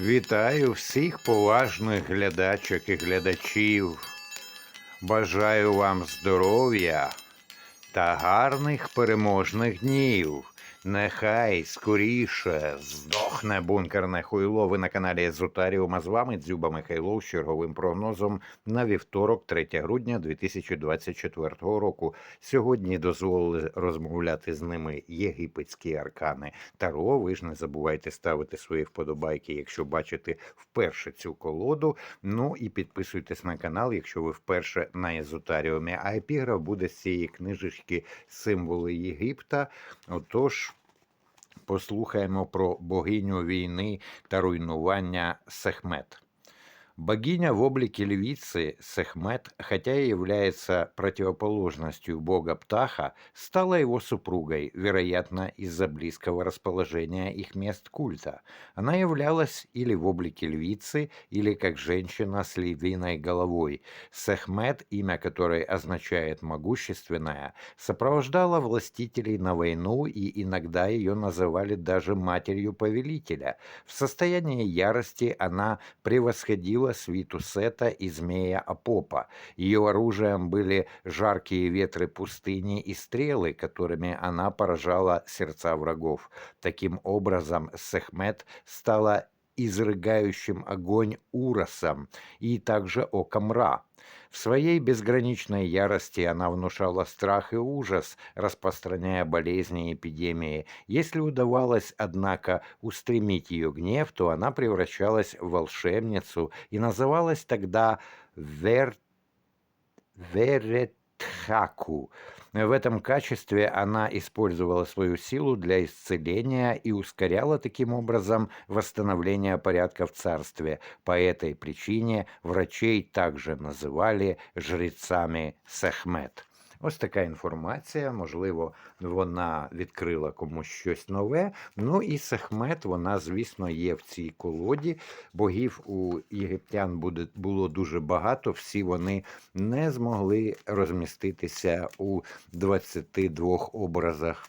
Вітаю всіх поважних глядачок і глядачів. Бажаю вам здоров'я та гарних переможних днів. Нехай скоріше здохне бункерне хуйло. Ви на каналі Езотаріум, а з вами Дзюба Михайлов з черговим прогнозом на вівторок, 3 грудня 2024 року. Сьогодні дозволили розмовляти з ними єгипетські аркани Таро. Ви ж не забувайте ставити свої вподобайки, якщо бачите вперше цю колоду. Ну і підписуйтесь на канал, якщо ви вперше на Езотаріумі. А епіграф буде з цієї книжечки Символи Єгипта. Отож. Послухаємо про богиню війни та руйнування Сехмет. Богиня в облике львицы Сехмет, хотя и является противоположностью бога Птаха, стала его супругой, вероятно, из-за близкого расположения их мест культа. Она являлась или в облике львицы, или как женщина с львиной головой. Сехмет, имя которой означает «могущественная», сопровождала властителей на войну, и иногда ее называли даже матерью повелителя. В состоянии ярости она превосходила свиту Сета и змея Апопа. Ее оружием были жаркие ветры пустыни и стрелы, которыми она поражала сердца врагов. Таким образом, Сехмет стала изрыгающим огонь Уросом и также оком Ра. В своей безграничной ярости она внушала страх и ужас, распространяя болезни и эпидемии. Если удавалось, однако, устремить ее гнев, то она превращалась в волшебницу и называлась тогда Вер... Веретхаку. В этом качестве она использовала свою силу для исцеления и ускоряла таким образом восстановление порядка в царстве. По этой причине врачей также называли жрецами Сехмет. Ось така інформація, можливо, вона відкрила комусь щось нове. Ну і Сехмет, вона, звісно, є в цій колоді. Богів у єгиптян буде, було дуже багато, всі вони не змогли розміститися у 22 образах.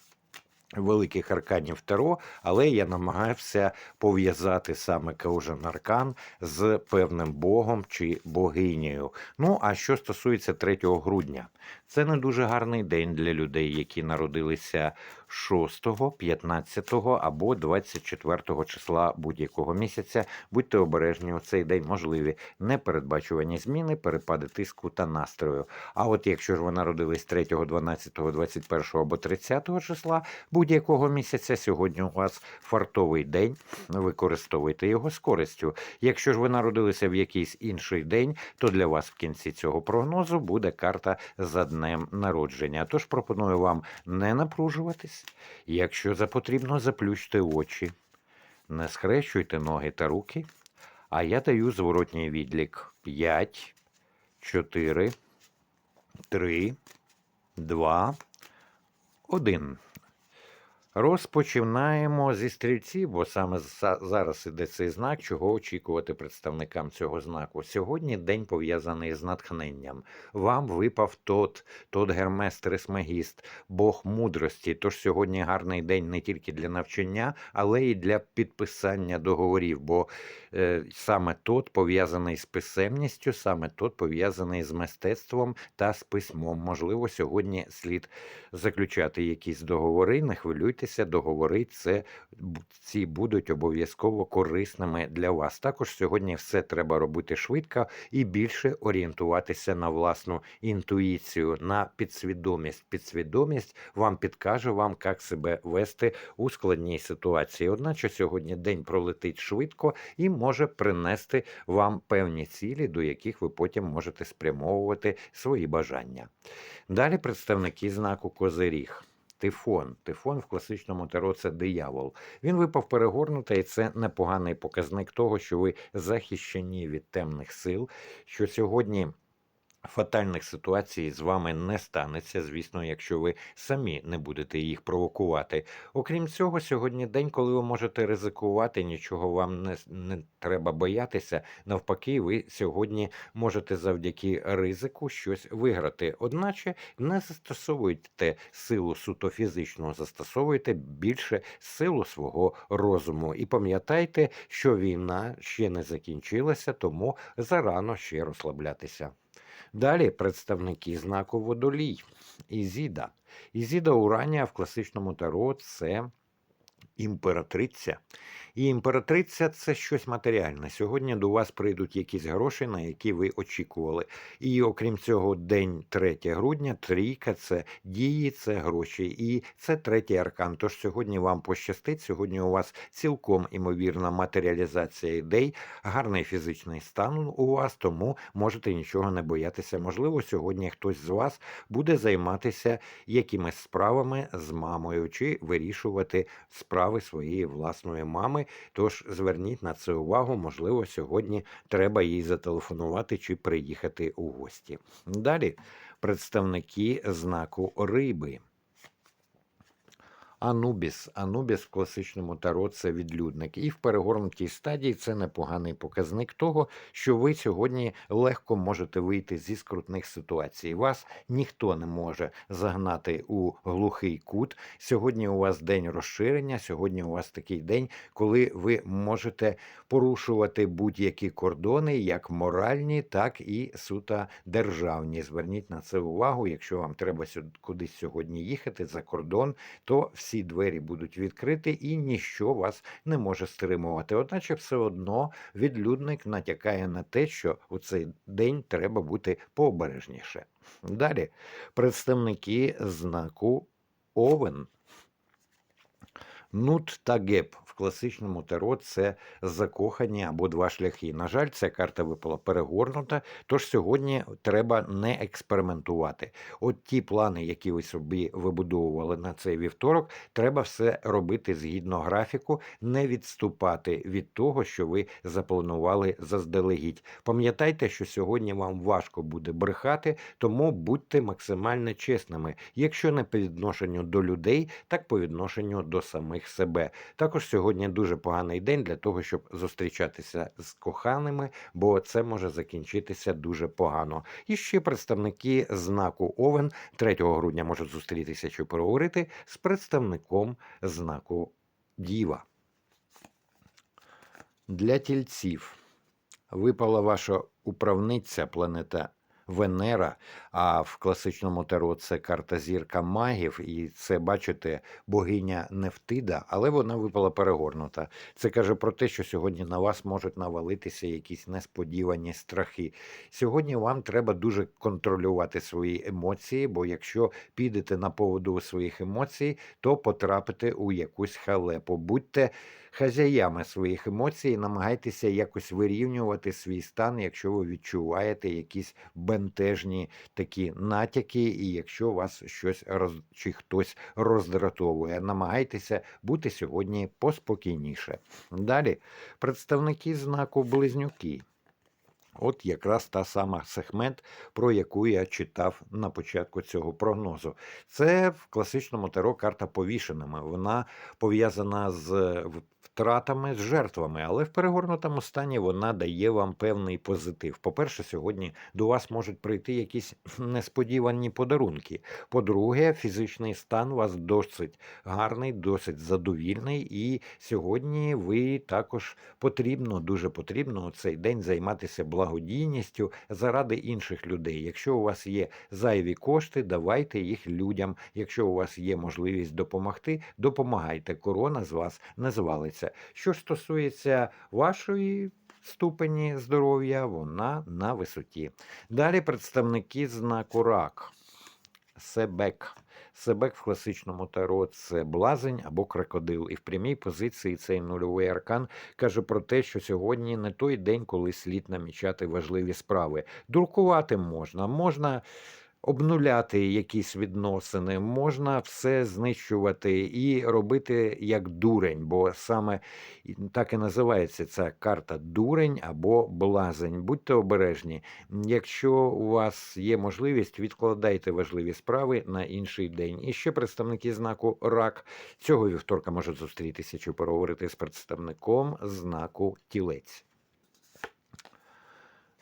Великих арканів Таро, але я намагався пов'язати саме кожен аркан з певним богом чи богинею. Ну а що стосується 3 грудня, це не дуже гарний день для людей, які народилися 6, 15 або 24 числа будь-якого місяця. Будьте обережні у цей день можливі непередбачувані зміни, перепади тиску та настрою. А от якщо ж ви народились 3, 12, 21 або 30 числа будь-якого місяця, сьогодні у вас фартовий день, використовуйте його з користю. Якщо ж ви народилися в якийсь інший день, то для вас в кінці цього прогнозу буде карта за днем народження. Тож пропоную вам не напружуватись. Якщо запотрібно, заплющте очі, не схрещуйте ноги та руки. А я даю зворотній відлік 5, 4, 3, 2, 1. Розпочинаємо зі стрільців, бо саме зараз іде цей знак, чого очікувати представникам цього знаку. Сьогодні день пов'язаний з натхненням. Вам випав тот, тот Гермес Трисмегіст, Бог мудрості. Тож сьогодні гарний день не тільки для навчання, але й для підписання договорів. Бо е, саме тот пов'язаний з писемністю, саме тот пов'язаний з мистецтвом та з письмом. Можливо, сьогодні слід заключати якісь договори. Не хвилюйтеся, договори це ці будуть обов'язково корисними для вас. Також сьогодні все треба робити швидко і більше орієнтуватися на власну інтуїцію, на підсвідомість. Підсвідомість вам підкаже вам, як себе вести у складній ситуації. Одначе сьогодні день пролетить швидко і може принести вам певні цілі, до яких ви потім можете спрямовувати свої бажання. Далі представники знаку Козиріг. Тифон. Тифон в класичному таро це диявол. Він випав перегорнутий, і це непоганий показник того, що ви захищені від темних сил, що сьогодні. Фатальних ситуацій з вами не станеться, звісно, якщо ви самі не будете їх провокувати. Окрім цього, сьогодні день, коли ви можете ризикувати, нічого вам не, не треба боятися. Навпаки, ви сьогодні можете завдяки ризику щось виграти. Одначе не застосовуйте силу суто фізичну, застосовуйте більше силу свого розуму. І пам'ятайте, що війна ще не закінчилася, тому зарано ще розслаблятися. Далі представники знаку водолій. Ізіда. Ізіда Уранія в класичному таро це імператриця. І імператриця це щось матеріальне. Сьогодні до вас прийдуть якісь гроші, на які ви очікували. І окрім цього, день 3 грудня, трійка це дії, це гроші. І це третій аркан. Тож сьогодні вам пощастить. Сьогодні у вас цілком імовірна матеріалізація ідей, гарний фізичний стан у вас, тому можете нічого не боятися. Можливо, сьогодні хтось з вас буде займатися якимись справами з мамою чи вирішувати справи своєї власної мами. Тож зверніть на це увагу. Можливо, сьогодні треба їй зателефонувати чи приїхати у гості. Далі представники знаку риби. Анубіс. Анубіс в класичному таро це відлюдник. І в перегорнутій стадії це непоганий показник того, що ви сьогодні легко можете вийти зі скрутних ситуацій. Вас ніхто не може загнати у глухий кут. Сьогодні у вас день розширення. Сьогодні у вас такий день, коли ви можете порушувати будь-які кордони, як моральні, так і суто державні. Зверніть на це увагу. Якщо вам треба сюд- кудись сьогодні їхати за кордон, то всі двері будуть відкриті і ніщо вас не може стримувати. Одначе все одно відлюдник натякає на те, що у цей день треба бути пообережніше. Далі представники знаку Овен. Нут та геп класичному таро це закохані або два шляхи. На жаль, ця карта випала перегорнута, тож сьогодні треба не експериментувати. От ті плани, які ви собі вибудовували на цей вівторок, треба все робити згідно графіку, не відступати від того, що ви запланували заздалегідь. Пам'ятайте, що сьогодні вам важко буде брехати, тому будьте максимально чесними, якщо не по відношенню до людей, так по відношенню до самих себе. Також сьогодні дуже поганий день для того, щоб зустрічатися з коханими, бо це може закінчитися дуже погано. І ще представники знаку Овен 3 грудня можуть зустрітися чи переговорити з представником знаку Діва. Для тільців випала ваша управниця планета Венера, а в класичному таро це карта зірка магів, і це, бачите, богиня Нефтида, але вона випала перегорнута. Це каже про те, що сьогодні на вас можуть навалитися якісь несподівані страхи. Сьогодні вам треба дуже контролювати свої емоції, бо якщо підете на поводу своїх емоцій, то потрапите у якусь халепу. Будьте хазяями своїх емоцій, намагайтеся якось вирівнювати свій стан, якщо ви відчуваєте якісь бентежні такі натяки, і якщо вас щось роз... чи хтось роздратовує, намагайтеся бути сьогодні поспокійніше. Далі представники знаку близнюки. От якраз та сама сегмент, про яку я читав на початку цього прогнозу. Це в класичному таро карта повішеними. Вона пов'язана з втратами, з жертвами, але в перегорнутому стані вона дає вам певний позитив. По-перше, сьогодні до вас можуть прийти якісь несподівані подарунки. По-друге, фізичний стан у вас досить гарний, досить задовільний, і сьогодні ви також потрібно, дуже потрібно у цей день займатися благодійністю заради інших людей. Якщо у вас є зайві кошти, давайте їх людям. Якщо у вас є можливість допомогти, допомагайте. Корона з вас не звалиться. Що ж стосується вашої ступені здоров'я, вона на висоті. Далі представники знаку рак. Себек. Себек в класичному таро це блазень або крокодил. І в прямій позиції цей нульовий аркан каже про те, що сьогодні не той день, коли слід намічати важливі справи. Дуркувати можна, можна обнуляти якісь відносини, можна все знищувати і робити як дурень, бо саме так і називається ця карта дурень або блазень. Будьте обережні. Якщо у вас є можливість, відкладайте важливі справи на інший день. І ще представники знаку рак цього вівторка можуть зустрітися чи переговорити з представником знаку тілець.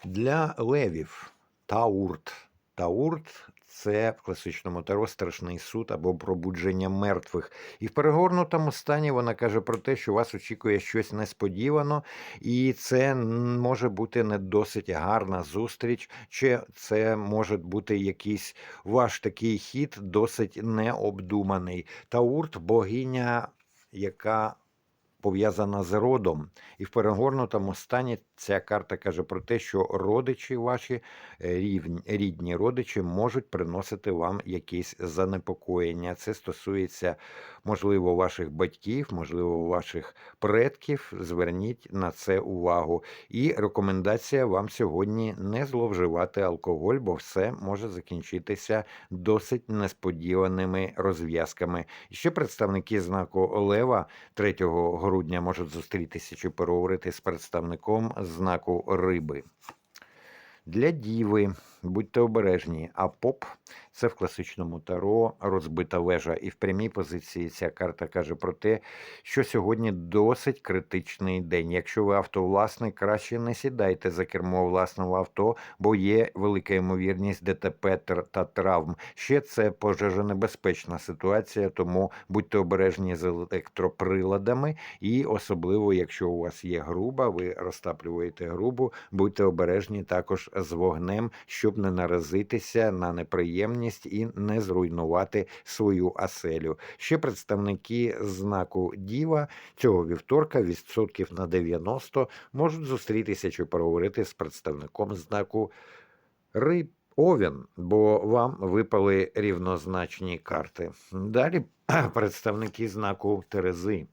Для левів Таурт. Таурт це в класичному таро страшний суд або пробудження мертвих. І в перегорнутому стані вона каже про те, що вас очікує щось несподівано, і це може бути не досить гарна зустріч, чи це може бути якийсь ваш такий хід досить необдуманий. Таурт богиня, яка пов'язана з родом. І в перегорнутому стані ця карта каже про те, що родичі ваші, е, рідні родичі, можуть приносити вам якісь занепокоєння. Це стосується, можливо, ваших батьків, можливо, ваших предків. Зверніть на це увагу. І рекомендація вам сьогодні не зловживати алкоголь, бо все може закінчитися досить несподіваними розв'язками. Ще представники знаку Лева 3 грудня можуть зустрітися чи переговорити з представником знаку риби. Для діви будьте обережні, а поп це в класичному таро розбита вежа. І в прямій позиції ця карта каже про те, що сьогодні досить критичний день. Якщо ви автовласник, краще не сідайте за кермо власного авто, бо є велика ймовірність ДТП та травм. Ще це пожежонебезпечна ситуація, тому будьте обережні з електроприладами, і особливо, якщо у вас є груба, ви розтаплюєте грубу, будьте обережні також з вогнем, щоб не наразитися на неприємність і не зруйнувати свою оселю. Ще представники знаку Діва цього вівторка відсотків на 90 можуть зустрітися чи переговорити з представником знаку Риб. Овен, бо вам випали рівнозначні карти. Далі представники знаку Терези.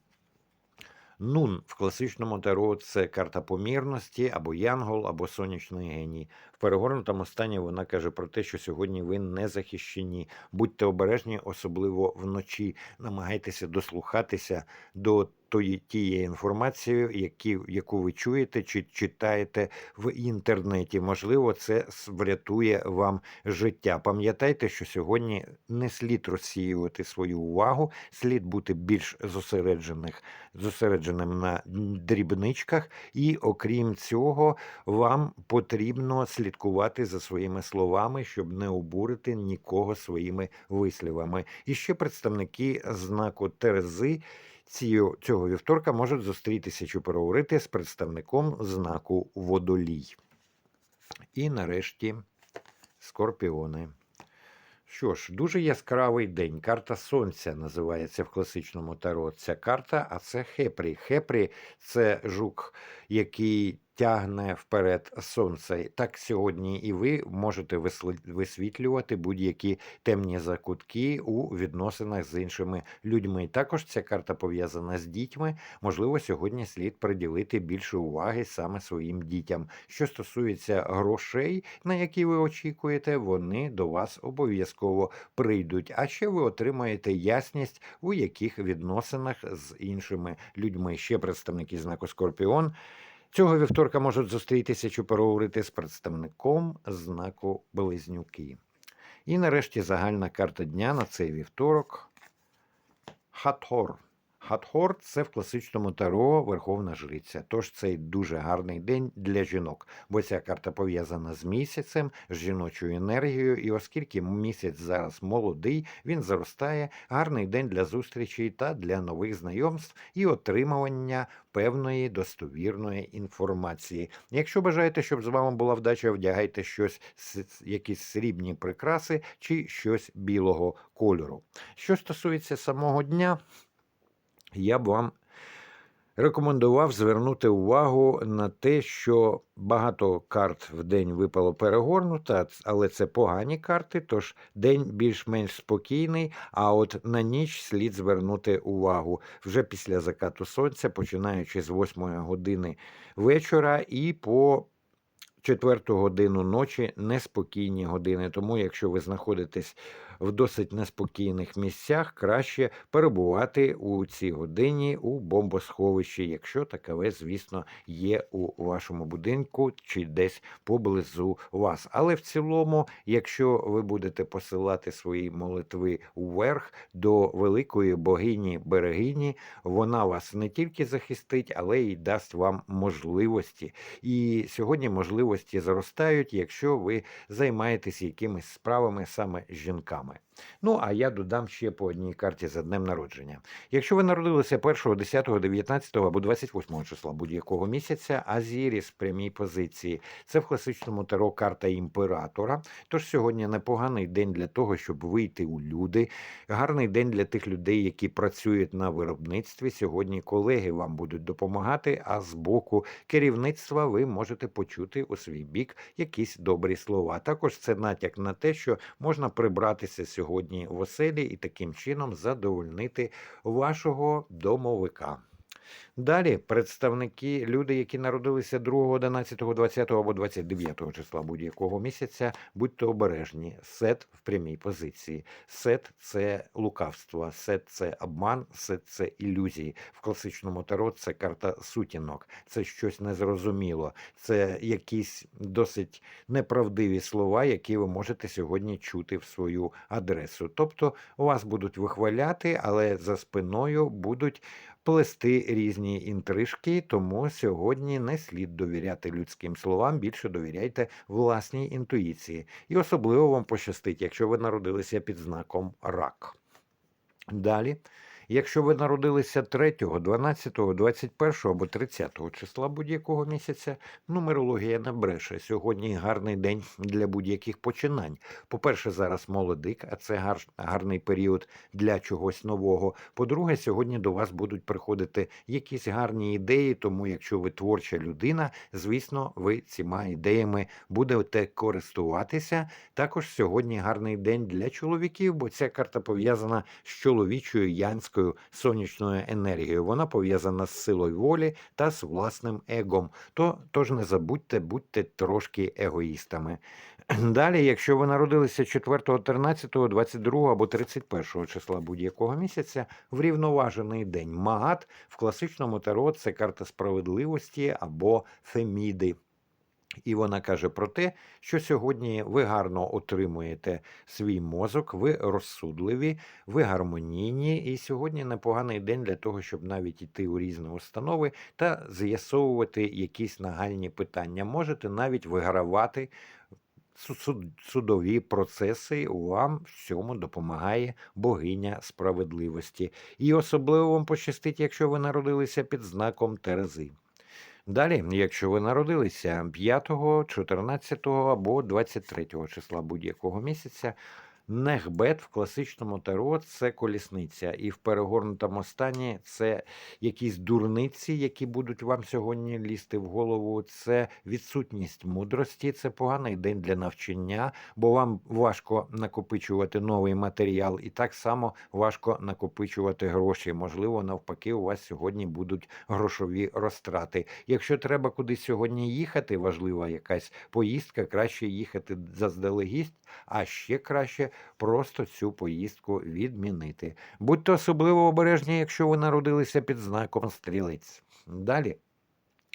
Нун в класичному таро це карта помірності, або янгол, або сонячний геній. В перегорнутому стані вона каже про те, що сьогодні ви не захищені. Будьте обережні, особливо вночі. Намагайтеся дослухатися до тої тієї інформації, які, яку ви чуєте чи читаєте в інтернеті. Можливо, це врятує вам життя. Пам'ятайте, що сьогодні не слід розсіювати свою увагу, слід бути більш зосереджених, зосередженим на дрібничках, і окрім цього, вам потрібно слідкувати за своїми словами, щоб не обурити нікого своїми вислівами. І ще представники знаку Терези цього вівторка можуть зустрітися чи переговорити з представником знаку Водолій. І нарешті скорпіони. Що ж, дуже яскравий день. Карта Сонця називається в класичному таро. Ця карта, а це Хепрі. Хепрі це жук, який тягне вперед сонце. Так сьогодні і ви можете висвітлювати будь-які темні закутки у відносинах з іншими людьми. Також ця карта пов'язана з дітьми. Можливо, сьогодні слід приділити більше уваги саме своїм дітям. Що стосується грошей, на які ви очікуєте, вони до вас обов'язково прийдуть. А ще ви отримаєте ясність у яких відносинах з іншими людьми. Ще представники знаку Скорпіон. Цього вівторка можуть зустрітися чи переговорити з представником знаку Близнюки. І нарешті загальна карта дня на цей вівторок. Хатхор. Хатхор це в класичному таро Верховна Жриця. Тож це дуже гарний день для жінок, бо ця карта пов'язана з місяцем, з жіночою енергією. І оскільки місяць зараз молодий, він зростає. Гарний день для зустрічей та для нових знайомств і отримування певної достовірної інформації. Якщо бажаєте, щоб з вами була вдача, вдягайте щось, якісь срібні прикраси чи щось білого кольору. Що стосується самого дня, я б вам рекомендував звернути увагу на те, що багато карт в день випало перегорнуто, але це погані карти, тож день більш-менш спокійний. А от на ніч слід звернути увагу вже після закату сонця, починаючи з 8 години вечора і по четверту годину ночі неспокійні години. Тому, якщо ви знаходитесь в досить неспокійних місцях, краще перебувати у цій годині у бомбосховищі, якщо такове, звісно, є у вашому будинку чи десь поблизу вас. Але в цілому, якщо ви будете посилати свої молитви вверх до великої богині берегині, вона вас не тільки захистить, але й дасть вам можливості. І сьогодні можливості зростають, якщо ви займаєтесь якимись справами саме з жінками. Ну, а я додам ще по одній карті за днем народження. Якщо ви народилися 1, 10, 19 або 28 числа будь-якого місяця, Азіріс в прямій позиції. Це в класичному таро карта імператора. Тож сьогодні непоганий день для того, щоб вийти у люди. Гарний день для тих людей, які працюють на виробництві. Сьогодні колеги вам будуть допомагати, а з боку керівництва ви можете почути у свій бік якісь добрі слова. Також це натяк на те, що можна прибратися сьогодні в оселі і таким чином задовольнити вашого домовика. Далі представники, люди, які народилися 2, 11, 20 або 29 числа будь-якого місяця, будьте обережні. Сет в прямій позиції. Сет це лукавство, сет це обман, сет це ілюзії. В класичному таро це карта сутінок, це щось незрозуміло, це якісь досить неправдиві слова, які ви можете сьогодні чути в свою адресу. Тобто вас будуть вихваляти, але за спиною будуть плести різні інтрижки, тому сьогодні не слід довіряти людським словам, більше довіряйте власній інтуїції. І особливо вам пощастить, якщо ви народилися під знаком рак. Далі. Якщо ви народилися 3, 12, 21 або 30 числа будь-якого місяця, нумерологія не бреше. Сьогодні гарний день для будь-яких починань. По-перше, зараз молодик, а це гар, гарний період для чогось нового. По-друге, сьогодні до вас будуть приходити якісь гарні ідеї, тому якщо ви творча людина, звісно, ви цими ідеями будете користуватися. Також сьогодні гарний день для чоловіків, бо ця карта пов'язана з чоловічою янською сонячною енергією. Вона пов'язана з силою волі та з власним егом. То, тож не забудьте, будьте трошки егоїстами. Далі, якщо ви народилися 4, 13, 22 або 31 числа будь-якого місяця, врівноважений день. Магат в класичному таро це карта справедливості або феміди. І вона каже про те, що сьогодні ви гарно отримуєте свій мозок, ви розсудливі, ви гармонійні, і сьогодні непоганий день для того, щоб навіть йти у різні установи та з'ясовувати якісь нагальні питання. Можете навіть вигравати судові процеси. Вам в цьому допомагає богиня справедливості. І особливо вам пощастить, якщо ви народилися під знаком Терези. Далі, якщо ви народилися 5, 14 або 23 числа будь-якого місяця, Нехбет в класичному таро це колісниця, і в перегорнутому стані це якісь дурниці, які будуть вам сьогодні лізти в голову. Це відсутність мудрості, це поганий день для навчання, бо вам важко накопичувати новий матеріал, і так само важко накопичувати гроші. Можливо, навпаки, у вас сьогодні будуть грошові розтрати. Якщо треба кудись сьогодні їхати, важлива якась поїздка, краще їхати заздалегідь, а ще краще просто цю поїздку відмінити. Будьте особливо обережні, якщо ви народилися під знаком стрілець. Далі,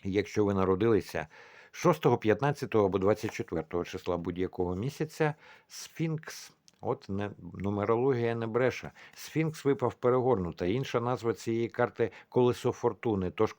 якщо ви народилися 6, 15 або 24 числа будь-якого місяця, сфінкс. От не нумерологія не бреше. Сфінкс випав перегорнута. Інша назва цієї карти колесо фортуни. Тож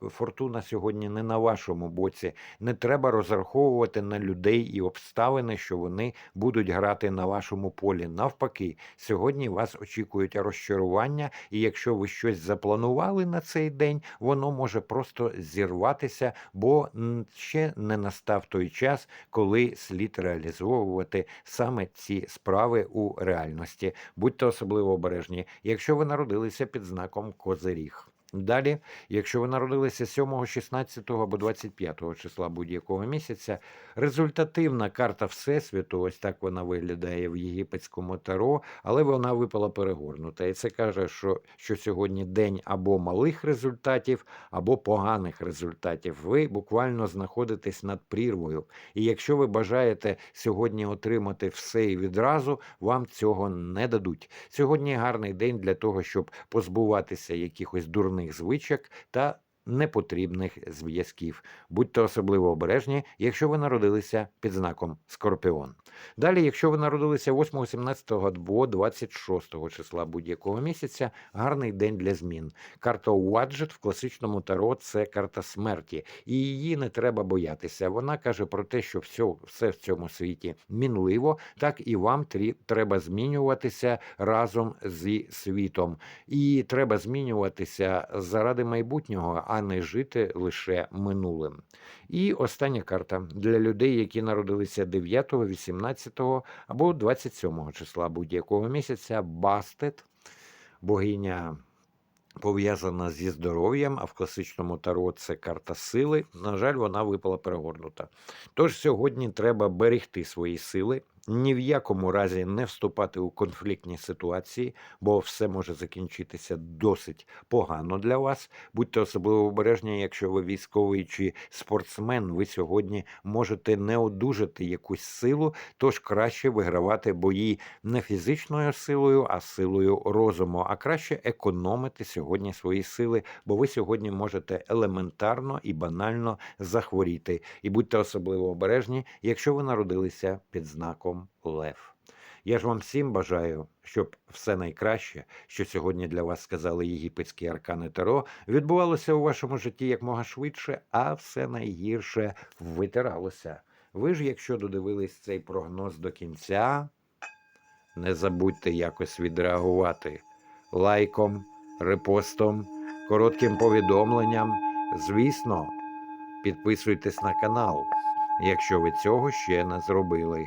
фортуна сьогодні не на вашому боці. Не треба розраховувати на людей і обставини, що вони будуть грати на вашому полі. Навпаки, сьогодні вас очікують розчарування, і якщо ви щось запланували на цей день, воно може просто зірватися, бо ще не настав той час, коли слід реалізовувати саме ці справи справи у реальності. Будьте особливо обережні, якщо ви народилися під знаком Козиріг. Далі, якщо ви народилися 7, 16 або 25 числа будь-якого місяця, результативна карта Всесвіту, ось так вона виглядає в єгипетському таро, але вона випала перегорнута. І це каже, що, що сьогодні день або малих результатів, або поганих результатів. Ви буквально знаходитесь над прірвою. І якщо ви бажаєте сьогодні отримати все і відразу, вам цього не дадуть. Сьогодні гарний день для того, щоб позбуватися якихось дурних звичок та непотрібних зв'язків. Будьте особливо обережні, якщо ви народилися під знаком Скорпіон. Далі, якщо ви народилися 8, 17 або 26 числа будь-якого місяця, гарний день для змін. Карта Уаджет в класичному таро це карта смерті, і її не треба боятися. Вона каже про те, що все, все в цьому світі мінливо, так і вам треба змінюватися разом зі світом. І треба змінюватися заради майбутнього, а не жити лише минулим. І остання карта для людей, які народилися 9, 18 або 27 числа будь-якого місяця. Бастет, богиня пов'язана зі здоров'ям, а в класичному таро це карта сили. На жаль, вона випала перегорнута. Тож сьогодні треба берегти свої сили, ні в якому разі не вступати у конфліктні ситуації, бо все може закінчитися досить погано для вас. Будьте особливо обережні, якщо ви військовий чи спортсмен, ви сьогодні можете не одужати якусь силу, тож краще вигравати бої не фізичною силою, а силою розуму. А краще економити сьогодні свої сили, бо ви сьогодні можете елементарно і банально захворіти. І будьте особливо обережні, якщо ви народилися під знаком Лев. Я ж вам всім бажаю, щоб все найкраще, що сьогодні для вас сказали єгипетські аркани Таро, відбувалося у вашому житті якмога швидше, а все найгірше витиралося. Ви ж, якщо додивились цей прогноз до кінця, не забудьте якось відреагувати лайком, репостом, коротким повідомленням. Звісно, підписуйтесь на канал, якщо ви цього ще не зробили.